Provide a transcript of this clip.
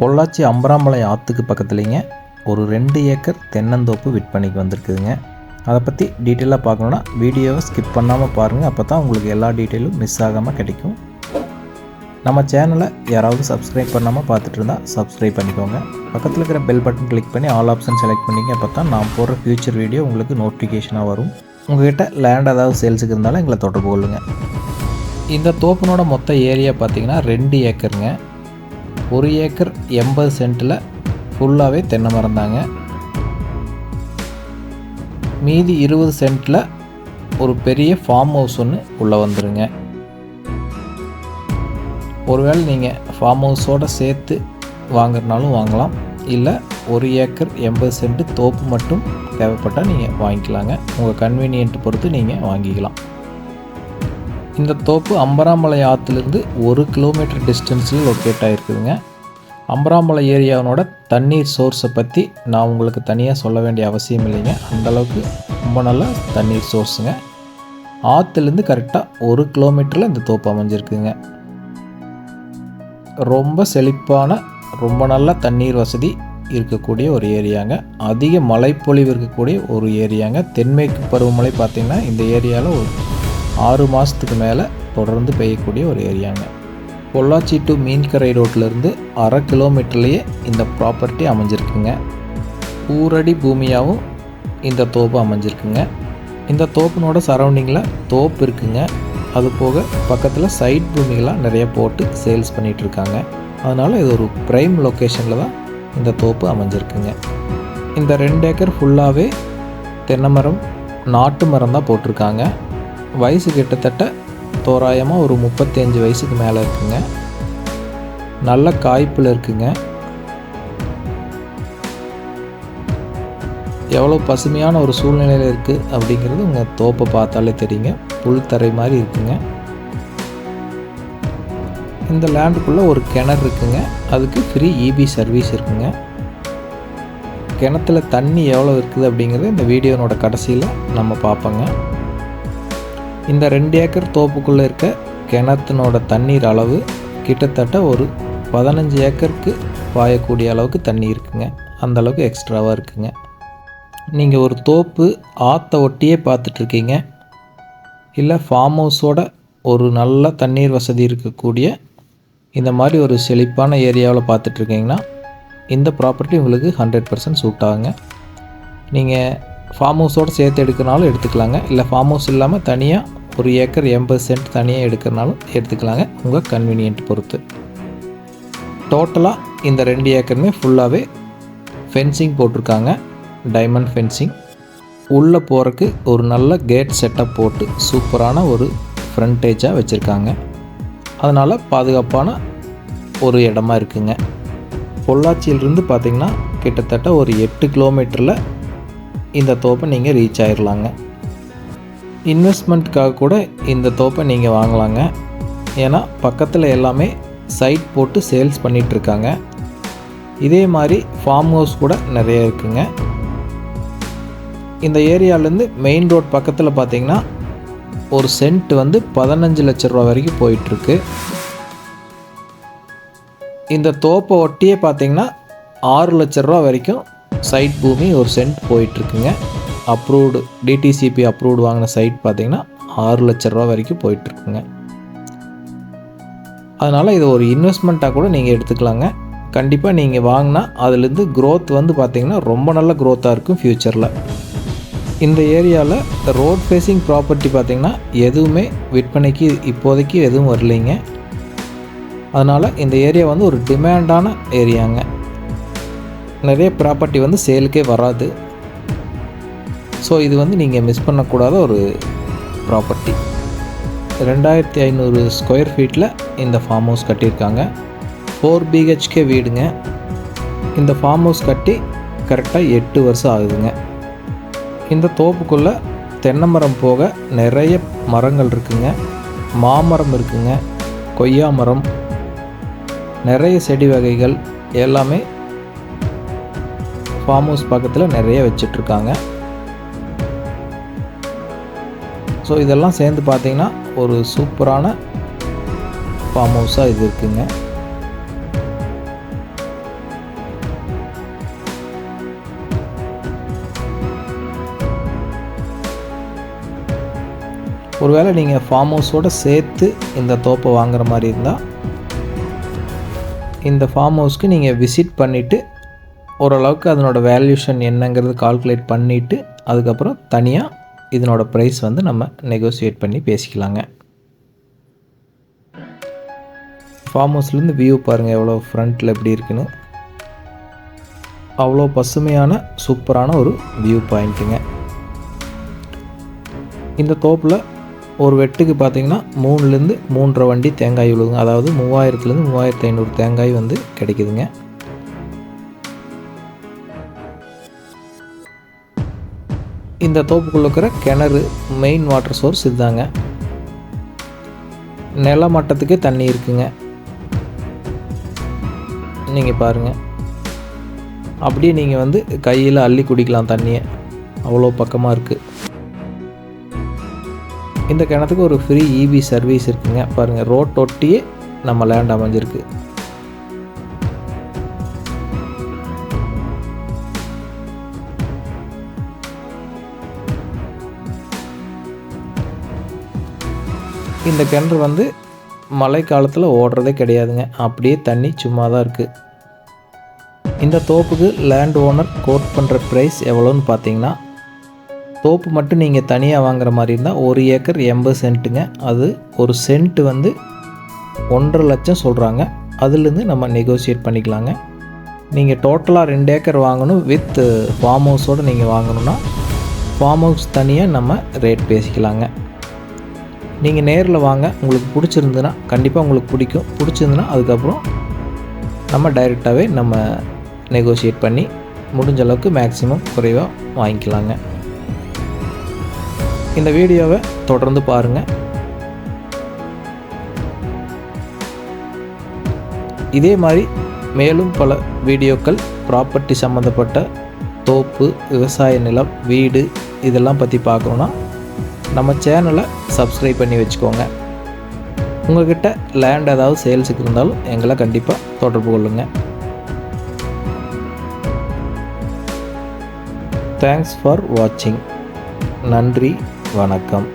பொள்ளாச்சி அம்பராமலை ஆற்றுக்கு பக்கத்துலேங்க ஒரு ரெண்டு ஏக்கர் தென்னந்தோப்பு விற்பனைக்கு வந்திருக்குதுங்க. அதை பற்றி டீட்டெயிலாக பார்க்கணுன்னா வீடியோவை ஸ்கிப் பண்ணாமல் பாருங்கள் அப்போ தான் உங்களுக்கு எல்லா டீட்டெயிலும் மிஸ் ஆகாமல் கிடைக்கும். நம்ம சேனலை யாராவது சப்ஸ்கிரைப் பண்ணாமல் பார்த்துட்டு இருந்தால் சப்ஸ்கிரைப் பண்ணிக்கோங்க. பக்கத்தில் இருக்கிற பெல் பட்டன் கிளிக் பண்ணி ஆல் ஆப்ஷன் செலக்ட் பண்ணிங்க. அப்போ தான் நான் போடுற ஃப்யூச்சர் வீடியோ உங்களுக்கு நோட்டிஃபிகேஷனாக வரும். உங்கள்கிட்ட லேண்ட் ஏதாவது சேல்ஸுக்கு இருந்தாலும் எங்களை தொடர்பு கொள்ளுங்கள் இந்த தோப்பினோட மொத்த ஏரியா பார்த்தீங்கன்னா ரெண்டு ஏக்கருங்க. ஒரு ஏக்கர் எண்பது சென்ட்டில் ஃபுல்லாகவே தென்னை மரம் தாங்க மீதி இருபது சென்ட்டில் ஒரு பெரிய ஃபார்ம் ஹவுஸ் ஒன்று உள்ளே வந்துடுங்க ஒருவேளை நீங்கள் ஃபார்ம் ஹவுஸோடு சேர்த்து வாங்குறதுனாலும் வாங்கலாம். இல்லை ஒரு ஏக்கர் எண்பது சென்ட்டு தோப்பு மட்டும் தேவைப்பட்டால் நீங்கள் வாங்கிக்கலாங்க. உங்கள் கன்வீனியன்ட் பொறுத்து நீங்கள் வாங்கிக்கலாம். இந்த தோப்பு அம்பராமலை ஆற்றுலேருந்து ஒரு கிலோமீட்டர் டிஸ்டன்ஸில் லொக்கேட் ஆகிருக்குதுங்க. அம்பராமலை ஏரியாவினோட தண்ணீர் சோர்ஸை பற்றி நான் உங்களுக்கு தனியாக சொல்ல வேண்டிய அவசியம் இல்லைங்க. அந்தளவுக்கு ரொம்ப நல்ல தண்ணீர் சோர்ஸுங்க ஆற்றுலேருந்து கரெக்டாக ஒரு கிலோமீட்டரில் இந்த தோப்பு அமைஞ்சிருக்குங்க ரொம்ப செழிப்பான ரொம்ப நல்ல தண்ணீர் வசதி இருக்கக்கூடிய ஒரு ஏரியாங்க. அதிக மழைப்பொழிவு இருக்கக்கூடிய ஒரு ஏரியாங்க. தென்மேற்கு பருவமழை பார்த்திங்கன்னா இந்த ஏரியாவில் ஒரு ஆறு மாதத்துக்கு மேலே தொடர்ந்து பெய்யக்கூடிய ஒரு ஏரியாங்க. பொள்ளாச்சி டு மீன்கரை ரோட்டிலேருந்து அரை கிலோமீட்டர்லேயே இந்த ப்ராப்பர்ட்டி அமைஞ்சிருக்குங்க. ஊரடி பூமியாகவும் இந்த தோப்பு அமைஞ்சிருக்குங்க. இந்த தோப்பினோட சரௌண்டிங்கில் தோப்பு இருக்குங்க. அது போக பக்கத்தில் சைட் பூமிகளாக நிறைய போட்டு சேல்ஸ் பண்ணிகிட்ருக்காங்க அதனால் இது ஒரு ப்ரைம் லொக்கேஷனில் தான் இந்த தோப்பு அமைஞ்சிருக்குங்க. இந்த ரெண்டு ஏக்கர் ஃபுல்லாகவே தென்னை மரம் நாட்டு மரம் தான் போட்டிருக்காங்க. வயசு கிட்டத்தட்ட தோராயமாக ஒரு முப்பத்தஞ்சு வயசுக்கு மேலே இருக்குங்க. நல்ல காய்ப்பில் இருக்குங்க. எவ்வளோ பசுமையான ஒரு சூழ்நிலையில் இருக்குது அப்படிங்கிறது உங்கள் தோப்பை பார்த்தாலே தெரியுங்க. புல் தரை மாதிரி இருக்குங்க. இந்த லேண்டுக்குள்ளே ஒரு கிணறு இருக்குங்க. அதுக்கு ஃப்ரீ இபி சர்வீஸ் இருக்குங்க. கிணத்துல தண்ணி எவ்வளோ இருக்குது அப்படிங்கிறது இந்த வீடியோனோட கடைசியில் நம்ம பார்ப்போங்க. இந்த ரெண்டு ஏக்கர் தோப்புக்குள்ளே இருக்க கிணத்தினோட தண்ணீர் அளவு கிட்டத்தட்ட ஒரு பதினஞ்சு ஏக்கருக்கு பாயக்கூடிய அளவுக்கு தண்ணி இருக்குங்க. அந்த அளவுக்கு எக்ஸ்ட்ராவாக இருக்குங்க. நீங்கள் ஒரு தோப்பு ஆற்றை ஒட்டியே பார்த்துட்ருக்கீங்க இல்லை ஃபார்ம் ஹவுஸோட ஒரு நல்ல தண்ணீர் வசதி இருக்கக்கூடிய இந்த மாதிரி ஒரு செழிப்பான ஏரியாவில் பார்த்துட்ருக்கீங்கன்னா இந்த ப்ராப்பர்ட்டி உங்களுக்கு ஹண்ட்ரட் பர்சன்ட் சூட் ஆகுங்க. நீங்கள் ஃபார்ம் ஹவுஸோடு சேர்த்து எடுக்கிறனாலும் எடுத்துக்கலாங்க. இல்லை ஃபார்ம் ஹவுஸ் இல்லாமல் தனியாக ஒரு ஏக்கர் எண்பது சென்ட் தனியாக எடுக்கிறனாலும் எடுத்துக்கலாங்க. உங்கள் கன்வீனியன்ட் பொறுத்து. டோட்டலாக இந்த ரெண்டு ஏக்கருமே ஃபுல்லாகவே ஃபென்சிங் போட்டிருக்காங்க. டைமண்ட் ஃபென்சிங் உள்ளே போகிறக்கு ஒரு நல்ல கேட் செட்டப் போட்டு சூப்பரான ஒரு ஃப்ரண்டேஜாக வச்சுருக்காங்க. அதனால் பாதுகாப்பான ஒரு இடமா இருக்குங்க. பொள்ளாச்சியிலிருந்து பார்த்திங்கன்னா கிட்டத்தட்ட ஒரு எட்டு கிலோமீட்டரில் இந்த தோப்பை நீங்கள் ரீச் ஆயிடலாங்க இன்வெஸ்ட்மெண்ட்டுக்காக கூட இந்த தோப்பை நீங்கள் வாங்கலாங்க. ஏன்னா பக்கத்தில் எல்லாமே சைட் போட்டு சேல்ஸ் பண்ணிகிட்ருக்காங்க இதே மாதிரி ஃபார்ம் ஹவுஸ் கூட நிறைய இருக்குங்க. இந்த ஏரியாவிலேருந்து மெயின் ரோட் பக்கத்தில் பார்த்தீங்கன்னா ஒரு சென்ட் வந்து பதினஞ்சு லட்ச ரூபா வரைக்கும் போயிட்டுருக்கு. இந்த தோப்பை ஒட்டியே பார்த்தீங்கன்னா ஆறு லட்ச ரூபா வரைக்கும் சைட் பூமி ஒரு சென்ட் போயிட்டுருக்குங்க. அப்ரூவ்டு டிடிசிபி அப்ரூவ்டு வாங்கின சைட் பார்த்திங்கன்னா ஆறு லட்ச ரூபா வரைக்கும் போயிட்டுருக்குங்க. அதனால் இது ஒரு இன்வெஸ்ட்மெண்ட்டாக கூட நீங்கள் எடுத்துக்கலாங்க. கண்டிப்பாக நீங்கள் வாங்கினா அதுலேருந்து க்ரோத் வந்து பார்த்திங்கன்னா ரொம்ப நல்ல க்ரோத்தாக இருக்கும் ஃப்யூச்சரில் இந்த ஏரியாவில் ரோட் ஃபேஸிங் ப்ராப்பர்ட்டி பார்த்திங்கன்னா எதுவுமே விற்பனைக்கு இப்போதைக்கு எதுவும் வரலைங்க. அதனால் இந்த ஏரியா வந்து ஒரு டிமாண்டான ஏரியாங்க நிறைய ப்ராப்பர்ட்டி வந்து சேலுக்கே வராது. ஸோ இது வந்து நீங்கள் மிஸ் பண்ணக்கூடாத ஒரு ப்ராப்பர்ட்டி ரெண்டாயிரத்தி ஐநூறு ஸ்கொயர் ஃபீட்டில் இந்த ஃபார்ம் ஹவுஸ் கட்டியிருக்காங்க ஃபோர் பிஹெச்கே வீடுங்க. இந்த ஃபார்ம் ஹவுஸ் கட்டி கரெக்டாக எட்டு வருஷம் ஆகுதுங்க. இந்த தோப்புக்குள்ளே தென்னை மரம் போக நிறைய மரங்கள் இருக்குங்க. மாமரம் இருக்குங்க. கொய்யா மரம். நிறைய செடி வகைகள் எல்லாமே ஃபார்ம் ஹவுஸ் பக்கத்தில் நிறைய வச்சிட்ருக்காங்க. ஸோ இதெல்லாம் சேர்ந்து பார்த்திங்கன்னா ஒரு சூப்பரான ஃபார்ம் ஹவுஸாக இது இருக்குங்க. ஒருவேளை நீங்கள் ஃபார்ம் ஹவுஸோடு சேர்த்து இந்த தோப்பை வாங்குற மாதிரி இருந்தால் இந்த ஃபார்ம் ஹவுஸ்க்கு நீங்கள் விசிட் பண்ணிவிட்டு ஓரளவுக்கு அதனோட வேல்யூஷன் என்னங்கிறது கால்குலேட் பண்ணிவிட்டு அதுக்கப்புறம் தனியாக இதனோட ப்ரைஸ் வந்து நம்ம நெகோசியேட் பண்ணி பேசிக்கலாங்க. ஃபார்ம் ஹவுஸ்லேருந்து வியூ பாருங்கள் எவ்வளோ ஃப்ரண்ட்டில் எப்படி இருக்குன்னு. அவ்வளோ பசுமையான சூப்பரான ஒரு வியூ பாயிண்ட்டுங்க இந்த தோப்பில் ஒரு வெட்டுக்கு பார்த்தீங்கன்னா மூணுலேருந்து மூன்றரை வண்டி தேங்காய் விழுதுங்க அதாவது மூவாயிரத்துலேருந்து மூவாயிரத்து ஐநூறு தேங்காய் வந்து கிடைக்குதுங்க. இந்த தோப்புக்குள்ளே இருக்கிற கிணறு மெயின் வாட்டர் சோர்ஸ் இதுதாங்க. நிலமட்டத்துக்கே தண்ணி இருக்குங்க. நீங்கள் பாருங்கள் அப்படியே நீங்கள் வந்து கையில் அள்ளி குடிக்கலாம் தண்ணியை. அவ்வளோ பக்கமாக இருக்குது இந்த கிணத்துக்கு ஒரு ஃப்ரீ இபி சர்வீஸ் இருக்குங்க. பாருங்கள் ரோட் ஒட்டியே நம்ம லேண்ட் அமைஞ்சிருக்கு. இந்த கிணறு வந்து மழை காலத்தில் ஓடுறதே கிடையாதுங்க. அப்படியே தண்ணி சும்மா தான் இருக்குது இந்த தோப்புக்கு லேண்ட் ஓனர் கோட் பண்ணுற ப்ரைஸ் எவ்வளோன்னு பார்த்தீங்கன்னா தோப்பு மட்டும் நீங்கள் தனியாக வாங்குற மாதிரி இருந்தால் ஒரு ஏக்கர் எண்பது சென்ட்டுங்க. அது ஒரு சென்ட் வந்து ஒன்றரை லட்சம் சொல்கிறாங்க அதுலேருந்து நம்ம நெகோசியேட் பண்ணிக்கலாங்க. நீங்கள் டோட்டலாக ரெண்டு ஏக்கர் வாங்கணும் வித் ஃபார்ம் ஹவுஸோடு நீங்கள் வாங்கணுன்னா ஃபார்ம் ஹவுஸ் தனியாக நம்ம ரேட் பேசிக்கலாங்க. நீங்கள் நேரில் வாங்க. உங்களுக்கு பிடிச்சிருந்துன்னா கண்டிப்பாக உங்களுக்கு பிடிக்கும். பிடிச்சிருந்துன்னா அதுக்கப்புறம் நம்ம டைரெக்டாகவே நம்ம நெகோஷியேட் பண்ணி முடிஞ்ச அளவுக்கு மேக்ஸிமம் குறைவாக வாங்கிக்கலாங்க. இந்த வீடியோவை தொடர்ந்து பாருங்கள் இதே மாதிரி மேலும் பல வீடியோக்கள் ப்ராப்பர்ட்டி சம்மந்தப்பட்ட தோப்பு விவசாய நிலம் வீடு இதெல்லாம் பற்றி பார்க்கணுன்னா நம்ம சேனலை சப்ஸ்கிரைப் பண்ணி வச்சுக்கோங்க. உங்கள்கிட்ட லேண்ட் ஏதாவது சேல்ஸுக்கு இருந்தாலும் எங்களை கண்டிப்பாக தொடர்பு கொள்ளுங்கள் தேங்க்ஸ் ஃபார் வாட்சிங் நன்றி வணக்கம்.